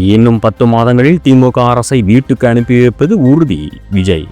இன்னும் பத்து மாதங்களில் திமுக அரசை வீட்டுக்கு அனுப்பி வைப்பது உறுதி. விஜய்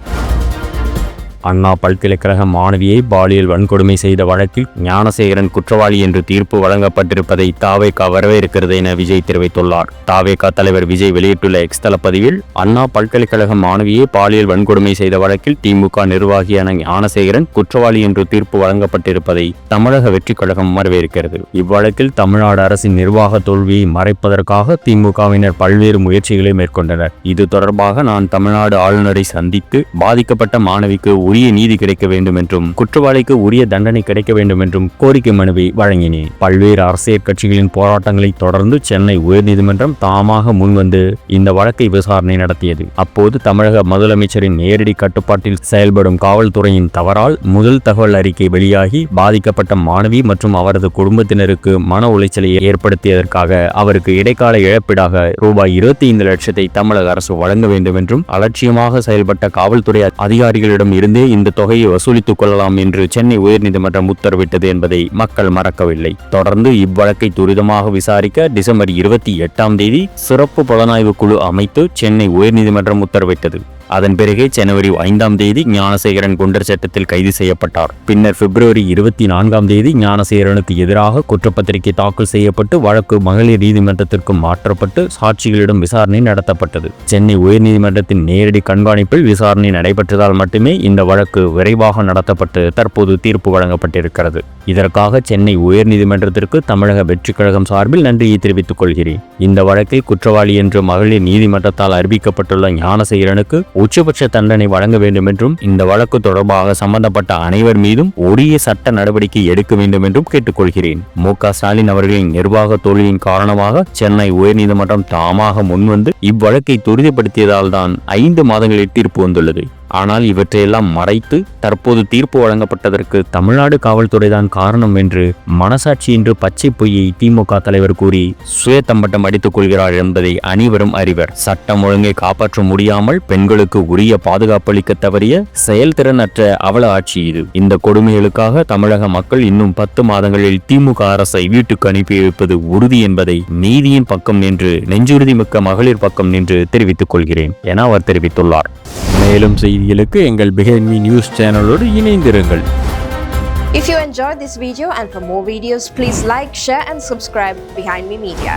அண்ணா பல்கலைக்கழக மாணவியை பாலியல் வன்கொடுமை செய்த வழக்கில் ஞானசேகரன் குற்றவாளி என்று தீர்ப்பு வழங்கப்பட்டிருப்பதை தாவேகா வரவேற்கிறது என விஜய் தெரிவித்துள்ளார். தாவேகா தலைவர் விஜய் வெளியிட்டுள்ள எக்ஸ் பதிவில் அண்ணா பல்கலைக்கழக மாணவியை பாலியல் வன்கொடுமை செய்த வழக்கில் திமுக நிர்வாகியான ஞானசேகரன் குற்றவாளி என்று தீர்ப்பு வழங்கப்பட்டிருப்பதை தமிழக வெற்றிக் கழகம் வரவேற்கிறது. இவ்வழக்கில் தமிழ்நாடு அரசின் நிர்வாக தோல்வியை மறைப்பதற்காக திமுகவினர் பல்வேறு முயற்சிகளை மேற்கொண்டனர். இது தொடர்பாக நான் தமிழ்நாடு ஆளுநரை சந்தித்து பாதிக்கப்பட்ட மாணவிக்கு உரிய நீதி கிடைக்க வேண்டும் என்றும் குற்றவாளிக்கு உரிய தண்டனை கிடைக்க வேண்டும் என்றும் கோரிக்கை மனுவை வழங்கினேன். பல்வேறு அரசியல் கட்சிகளின் போராட்டங்களை தொடர்ந்து சென்னை உயர்நீதிமன்றம் தாமாக முன்வந்து இந்த வழக்கை விசாரணை நடத்தியது. அப்போது தமிழக முதலமைச்சரின் நேரடி கட்டுப்பாட்டில் செயல்படும் காவல்துறையின் தவறால் முதல் தகவல் அறிக்கை வெளியாகி பாதிக்கப்பட்ட மாணவி மற்றும் அவரது குடும்பத்தினருக்கு மன உளைச்சலை ஏற்படுத்தியதற்காக அவருக்கு இடைக்கால இழப்பீடாக ரூபாய் இருபத்தி ஐந்து லட்சத்தை தமிழக அரசு வழங்க வேண்டும் என்றும் அலட்சியமாக செயல்பட்ட காவல்துறை அதிகாரிகளிடம் இருந்து இந்த தொகையை வசூலித்துக் கொள்ளலாம் என்று சென்னை உயர்நீதிமன்றம் உத்தரவிட்டது என்பதை மக்கள் மறக்கவில்லை. தொடர்ந்து இவ்வழக்கை துரிதமாக விசாரிக்க டிசம்பர் இருபத்தி எட்டாம் தேதி சிறப்பு புலனாய்வு குழு அமைத்து சென்னை உயர்நீதிமன்றம் உத்தரவிட்டது. அதன் பிறகே ஜனவரி ஐந்தாம் தேதி ஞானசேகரன் குண்டர் சட்டத்தில் கைது செய்யப்பட்டார். பின்னர் பிப்ரவரி இருபத்தி நான்காம் தேதி ஞானசேகரனுக்கு எதிராக குற்றப்பத்திரிகை தாக்கல் செய்யப்பட்டு வழக்கு மகளிர் நீதிமன்றத்திற்கு மாற்றப்பட்டு சாட்சிகளிடம் விசாரணை நடத்தப்பட்டது. சென்னை உயர்நீதிமன்றத்தின் நேரடி கண்காணிப்பில் விசாரணை நடைபெற்றதால் மட்டுமே இந்த வழக்கு விரைவாக நடத்தப்பட்டு தற்போது தீர்ப்பு வழங்கப்பட்டிருக்கிறது. இதற்காக சென்னை உயர்நீதிமன்றத்திற்கு தமிழக வெற்றிக் கழகம் சார்பில் நன்றியை தெரிவித்துக் கொள்கிறேன். இந்த வழக்கில் குற்றவாளி என்று மகளிர் நீதிமன்றத்தால் அறிவிக்கப்பட்டுள்ள ஞானசேகரனுக்கு உச்சபட்ச தண்டனை வழங்க வேண்டும் என்றும் இந்த வழக்கு தொடர்பாக சம்பந்தப்பட்ட அனைவர் மீதும் உரிய சட்ட நடவடிக்கை எடுக்க வேண்டும் என்றும் கேட்டுக்கொள்கிறேன். மு. க. ஸ்டாலின் அவர்களின் நிர்வாக தோல்வியின் காரணமாக சென்னை உயர்நீதிமன்றம் தாமாக முன்வந்து இவ்வழக்கை துரிதப்படுத்தியதால் தான் ஐந்து மாதங்களில் தீர்ப்பு வந்துள்ளது. ஆனால் இவற்றையெல்லாம் மறைத்து தற்போது தீர்ப்பு வழங்கப்பட்டதற்கு தமிழ்நாடு காவல்துறை தான் காரணம் என்று மனசாட்சி என்று பச்சை பொய்யை திமுக தலைவர் கூறி சுயத்தம்பட்டம் அடித்துக் கொள்கிறார் என்பதை அனைவரும் அறிவர். சட்டம் ஒழுங்கை காப்பாற்ற முடியாமல் பெண்களுக்கு உரிய பாதுகாப்பு அளிக்க தவறிய செயல்திறனற்ற அவல ஆட்சி இது. இந்த கொடுமைகளுக்காக தமிழக மக்கள் இன்னும் பத்து மாதங்களில் திமுக அரசை வீட்டுக்கு அனுப்பி வைப்பது உறுதி என்பதை நீதியின் பக்கம் நின்று நெஞ்சுறுதி மிக்க மகளிர் பக்கம் நின்று தெரிவித்துக் கொள்கிறேன் என அவர் தெரிவித்துள்ளார். மேலும் செய்திகளுக்கு எங்கள் பிஹைண்ட் மீ நியூஸ் சேனலோடு இணைந்திருங்கள் If you enjoyed this video and for more videos, please like, share and subscribe Behind Me Media.